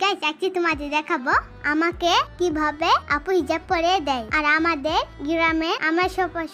Guys আজকে তোমাদের দেখাবো। আমাকে কীভাবে আপু হিজাব পরে দেয়? আর আমাদের গ্রামে আমরা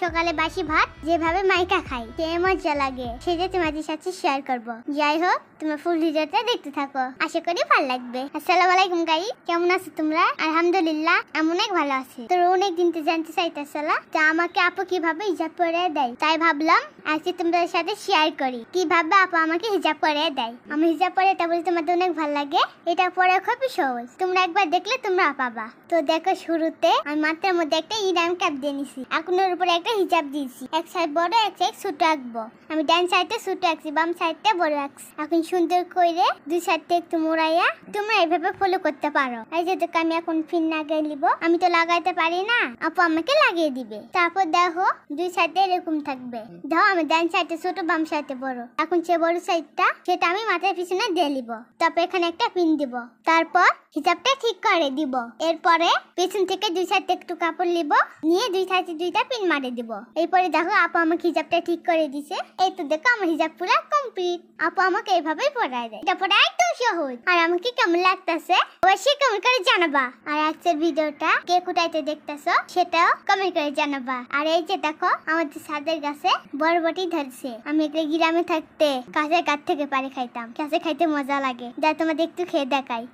সকালে বাসি ভাত যেভাবে মাইকা খাই, সে মজা লাগে। সেটা তোমাদের সাথে শেয়ার করব। যাই হোক, তোমরা ফুল ভিডিওটা দেখতে থাকো। আশা করি ভালো লাগবে। আসসালামু আলাইকুম গাই কেমন আছো তোমরা? আলহামদুলিল্লাহ আমি অনেক ভালো আছি। তোর অনেক দিন তো জানতে চাইতেছিল তা আমাকে আপু কীভাবে হিজাব পরে দেয়? তাই ভাবলাম, আজকে তোমাদের সাথে শেয়ার করি। কীভাবে আপু আমাকে হিজাব পরে দেয়? আমি হিজাব পরে এটা বলতে তোমাদের অনেক ভালো লাগে। এটা পরে খুবই সহজ। তোমরা একবার দেখলে তোমরা পাবা। তো দেখো শুরুতে আমি মাথার মধ্যে একটা ইরাম ক্যাপ দিয়ে নিছি। এখন ওর উপরে একটা হিজাব দিয়েছি। এক সাইড বড়, এক সাইড ছোট আঁকবো। আমি ডান সাইডে ছোট আঁকছি, বাম সাইডটা বড় আঁকছি। এখন সুন্দর করে দুই সাইডটা একটু মোড়াইয়া তোমরা এইভাবে ফলো করতে পারো। এই যে দেখো আমি এখন ফিন লাগাই নিব, আমি তো লাগাইতে পারি না। আপু আমাকে লাগিয়ে দিবে। তারপর দেখো, দুই সাইডে এরকম থাকবে। ধরো আমি ডান সাইডে ছোট, বাম সাইডে বড়। এখন সে বড় সাইডটা সেটা আমি মাথার পিছনে দিয়ে নিব। তারপর এখানে একটা পিন দিব। তারপর হিসাবটা ঠিক করে দিব। এরপরে পেছন থেকে দুই সাইডে একটু কাপড় নিব, নিয়ে দুই সাইডে দুইটা পিন মারে দিব। এরপরে দেখো, আপু আমাকে হিজাবটা ঠিক করে দিছে। এই তো দেখো, আমার হিজাব পুরো কমপ্লিট আপু আমাকে এইভাবেই পড়ায় দেয়। এটা পড়া একদম সহজ। আর আমাকে কেমন লাগতেছে, অবশ্যই কমেন্ট করে জানাবা। আর আজকের ভিডিওটা কে কোথায়তে দেখতেছো, সেটাও কমেন্ট করে জানাবা। আর এই যে দেখো, আমাদের ছাদের গাছে বরবটি ধরছে। আমি এগুলো গ্রামে থাকতে কাঁচের গাছ থেকে পারে খাইতাম। কাঁচে খাইতে মজা লাগে। যা তোমাদের একটু খেয়ে দেখাই।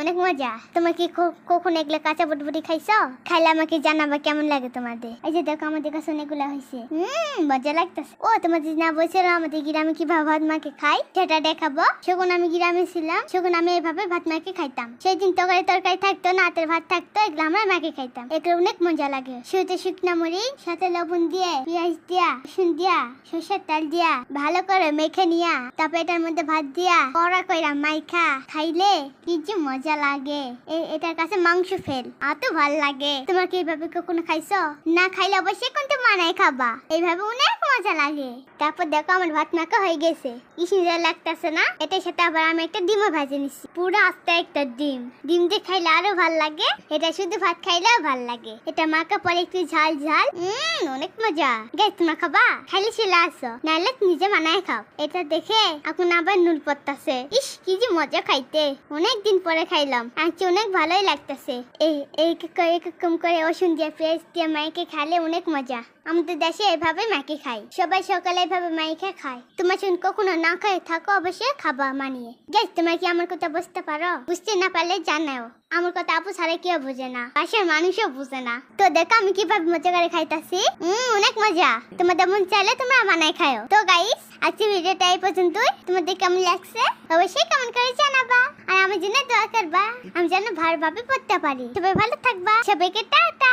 অনেক মজা। তোমার কি কখন এগুলো কাঁচা বটবটি খাইছো? খাইলে আমাকে জানাবা কেমন লাগে তোমাদের। এই যে দেখো, আমাদের কাছে অনেকগুলো হয়েছে হুম মজা লাগতেছে। ও তোমাদের না বলছিল আমাদের গ্রামে কীভাবে ভাত মাকে খাই, সেটা দেখাবো। যখন আমি গ্রামে ছিলাম, তখন আমি এইভাবে ভাত মাকে খাইতাম। সেই দিন তরকারি তরকারি থাকতো না হাতের ভাত থাকতো, এগুলো আমরা মাকে খাইতাম। এগুলো অনেক মজা লাগে। শুরুতে শুকনা মরিচ, সাথে লবণ দিয়ে, পেঁয়াজ দিয়া, রসুন দিয়া, সর্ষের তেল দিয়া, ভালো করে মেখে নিয়া, তারপর এটার মধ্যে ভাত দিয়া, কড়া কইরা মাইখা, খাইলে কি যে মজা লাগে? এটার কাছে মাংস ফেল। এত ভালো লাগে। তোমার কি এইভাবে কখনো খাইছো? না খাইলে অবশ্যই কিন্তু মানায় খাবা। এইভাবে অনেক মজা লাগে। তারপর দেখো আমার ভাত মাখা হয়ে গেছে। কি সুন্দর লাগতেছে না? সাথে আবার আমি একটা ডিমও ভাজে পুরো আস্তে একটা ডিম। ডিম দিয়ে খাইলে আরও ভালো লাগে। এটা শুধু ভাত খাইলেও ভালো লাগে। এটা মাখা পরে একটু ঝাল ঝাল। উম, অনেক মজা। গ্যাস তোমার খাবা? খাইলে চলে আসো নাহলে নিজে বানায় খাও। এটা দেখে এখন আবার নুন পড়তাছে। ইস, কি যে মজা খাইতে। অনেক দিন পরে খাইলাম। আজকে অনেক ভালোই লাগতেছে। এই এরকম করে ওষুধ দিয়ে পেঁয়াজ দিয়ে মাইকে খাইলে অনেক মজা। আমাদের দেশে এভাবে মাকে খাই সবাই সকালে এভাবে মাইকে খায়। তোমার শুন কখনো না খাই থাকো অবশ্যই খাবা মানিয়ে। গ্যাস তোমার কি আমার কথা বুঝতে পারো? বুঝতে না পারলে জানাও। আমার কথা আপু ছাড়া কেউ বুঝে না। পাশের মানুষও বুঝে না। তো দেখো আমি কীভাবে মজা করে খাইতাছি। উম, অনেক মজা। তোমাদের মন চাইলে তোমরা বানাই খাও তো গাইস আজকে ভিডিওটা এই পর্যন্তই। তোমাদের কেমন লাগছে? অবশ্যই কমেন্ট করে জানাবা। আমি জন্য দোয়া করবা আমি যেন ভালোভাবে পড়তে পারি। সবাই ভালো থাকবা। সবাইকে টাটা।